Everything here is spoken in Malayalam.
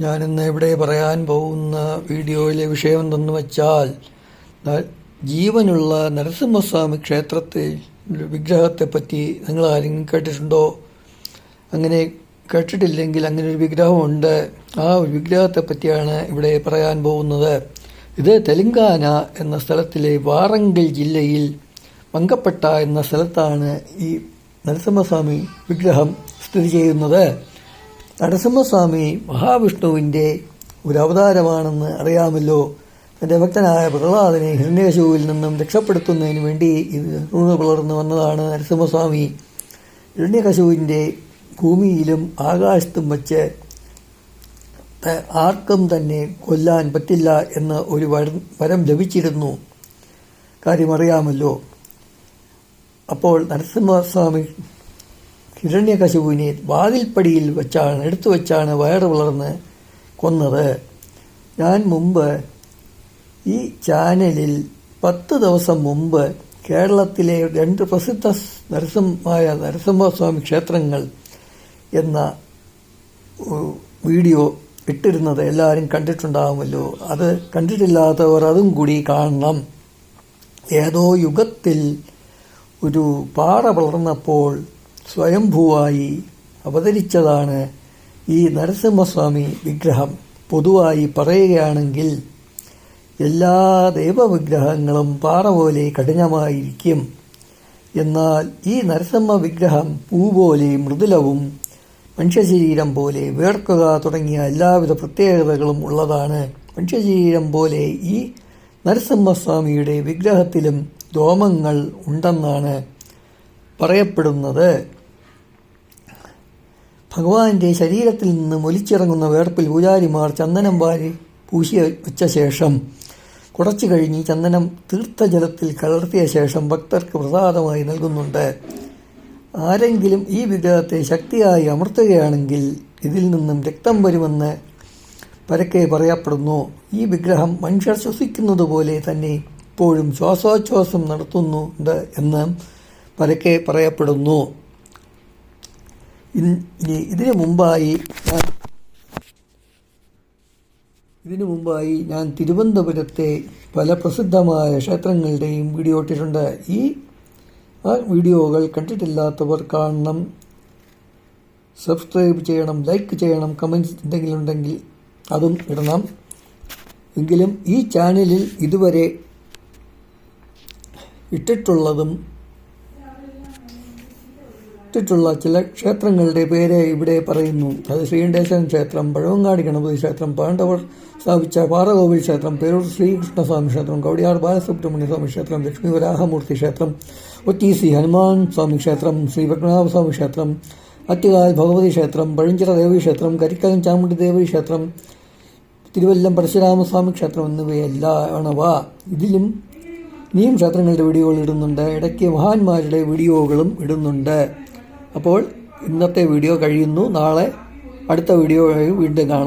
ഞാനിന്ന് ഇവിടെ പറയാൻ പോകുന്ന വീഡിയോയിലെ വിഷയം എന്തെന്ന് വെച്ചാൽ ജീവനുള്ള നരസിംഹസ്വാമി ക്ഷേത്രത്തെ വിഗ്രഹത്തെപ്പറ്റി നിങ്ങൾ ആരെങ്കിലും കേട്ടിട്ടുണ്ടോ? അങ്ങനെ കേട്ടിട്ടില്ലെങ്കിൽ അങ്ങനെ ഒരു വിഗ്രഹമുണ്ട്. ആ ഒരു വിഗ്രഹത്തെ പറ്റിയാണ് ഇവിടെ പറയാൻ പോകുന്നത്. ഇത് തെലങ്കാന എന്ന സ്ഥലത്തിലെ വാറങ്കൽ ജില്ലയിൽ മങ്കപ്പെട്ട എന്ന സ്ഥലത്താണ് ഈ നരസിംഹസ്വാമി വിഗ്രഹം സ്ഥിതി ചെയ്യുന്നത്. നരസിംഹസ്വാമി മഹാവിഷ്ണുവിന്റെ ഒരു അവതാരമാണെന്ന് അറിയാമല്ലോ. തന്റെ ഭക്തനായ പ്രഹ്ലാദനെ ഹിരണ്യകശുവിൽ നിന്നും രക്ഷപ്പെടുത്തുന്നതിന് വേണ്ടി ഇത് ഊണ് പിളർന്നു വന്നതാണ് നരസിംഹസ്വാമി. ഹിരണ്യകശുവിന്റെ ഭൂമിയിലും ആകാശത്തും വച്ച് ആർക്കും തന്നെ കൊല്ലാൻ പറ്റില്ല എന്ന് ഒരു വരം വരം ലഭിച്ചിരുന്നു. കാര്യമറിയാമല്ലോ അപ്പോൾ നരസിംഹസ്വാമി ഹിരണ്യകശുവിനെ വാതിൽപ്പടിയിൽ വെച്ചാണ് എടുത്തു വെച്ചാണ് വയറ് വളർന്ന് കൊന്നത്. ഞാൻ മുമ്പ് ഈ ചാനലിൽ പത്ത് ദിവസം മുമ്പ് കേരളത്തിലെ രണ്ട് പ്രസിദ്ധ നരസിംഹമായ നരസിംഹസ്വാമി ക്ഷേത്രങ്ങൾ എന്ന വീഡിയോ ഇട്ടിരുന്നത് എല്ലാവരും കണ്ടിട്ടുണ്ടാകുമല്ലോ അത് കണ്ടിട്ടില്ലാത്തവർ അതും കൂടി കാണണം. ഏതോ യുഗത്തിൽ ഒരു പാറ വളർന്നപ്പോൾ സ്വയംഭൂവായി അവതരിച്ചതാണ് ഈ നരസിംഹസ്വാമി വിഗ്രഹം. പൊതുവായി പറയുകയാണെങ്കിൽ എല്ലാ ദൈവവിഗ്രഹങ്ങളും പാറ പോലെ കഠിനമായിരിക്കും. എന്നാൽ ഈ നരസിംഹ വിഗ്രഹം പൂ പോലെ മൃദുലവും മനുഷ്യശരീരം പോലെ വേർക്കുക തുടങ്ങിയ എല്ലാവിധ പ്രത്യേകതകളും ഉള്ളതാണ്. മനുഷ്യശരീരം പോലെ ഈ നരസിംഹസ്വാമിയുടെ വിഗ്രഹത്തിലും രോമങ്ങൾ ഉണ്ടെന്നാണ് പറയപ്പെടുന്നത്. ഭഗവാന്റെ ശരീരത്തിൽ നിന്ന് ഒലിച്ചിറങ്ങുന്ന വേർപ്പിൽ പൂജാരിമാർ ചന്ദനം വാരി പൂശി വെച്ച ശേഷം കുറച്ചു കഴിഞ്ഞ് ചന്ദനം തീർത്ഥജലത്തിൽ കലർത്തിയ ശേഷം ഭക്തർക്ക് പ്രസാദമായി നൽകുന്നുണ്ട്. ആരെങ്കിലും ഈ വിഗ്രഹത്തെ ശക്തിയായി അമർത്തുകയാണെങ്കിൽ ഇതിൽ നിന്നും രക്തം വരുമെന്ന് പരക്കെ പറയപ്പെടുന്നു. ഈ വിഗ്രഹം മനുഷ്യർ ശ്വസിക്കുന്നത് പോലെ തന്നെ ഇപ്പോഴും ശ്വാസോച്ഛ്വാസം നടത്തുന്നുണ്ട് എന്ന് പരക്കെ പറയപ്പെടുന്നു. ഇനി ഇതിനു മുമ്പായി ഞാൻ ഇതിനു മുമ്പായി ഞാൻ തിരുവനന്തപുരത്തെ പല പ്രസിദ്ധമായ ക്ഷേത്രങ്ങളുടെയും വീഡിയോ ഇട്ടിട്ടുണ്ട്. ഈ ആ വീഡിയോകൾ കണ്ടിട്ടില്ലാത്തവർ കാണണം. സബ്സ്ക്രൈബ് ചെയ്യണം ലൈക്ക് ചെയ്യണം കമൻസ് എന്തെങ്കിലും ഉണ്ടെങ്കിൽ അതും ഇടണം. എങ്കിലും ഈ ചാനലിൽ ഇതുവരെ ഇട്ടിട്ടുള്ളതും ഇട്ടിട്ടുള്ള ചില ക്ഷേത്രങ്ങളുടെ പേര് ഇവിടെ പറയുന്നു. അത് ശ്രീകണ്ഠേശ്വരൻ ക്ഷേത്രം പഴവങ്ങാടി ഗണപതി ക്ഷേത്രം പാണ്ഡവർ സ്ഥാപിച്ച പാറകോവിൽ ക്ഷേത്രം പേരൂർ ശ്രീകൃഷ്ണസ്വാമി ക്ഷേത്രം കവടിയാർ ബാലസുബ്രഹ്മണ്യ സ്വാമി ക്ഷേത്രം ലക്ഷ്മി വരാഹമൂർത്തി ക്ഷേത്രം ഒറ്റീസി ഹനുമാൻ സ്വാമി ക്ഷേത്രം ശ്രീ പത്മനാഭസ്വാമി ക്ഷേത്രം അറ്റുകാൽ ഭഗവതി ക്ഷേത്രം പഴഞ്ചിറ ദേവി ക്ഷേത്രം കരിക്കകം ചാമുണ്ടി ദേവി ക്ഷേത്രം തിരുവല്ലം പരശുരാമസ്വാമി ക്ഷേത്രം എന്നിവയെല്ലാമാണവ ഇതിലും ഇനിയും ക്ഷേത്രങ്ങളുടെ വീഡിയോകൾ ഇടുന്നുണ്ട്. ഇടയ്ക്ക് മഹാന്മാരുടെ വീഡിയോകളും ഇടുന്നുണ്ട്. അപ്പോൾ ഇന്നത്തെ വീഡിയോ കഴിയുന്നു. നാളെ അടുത്ത വീഡിയോ വീണ്ടും കാണാം.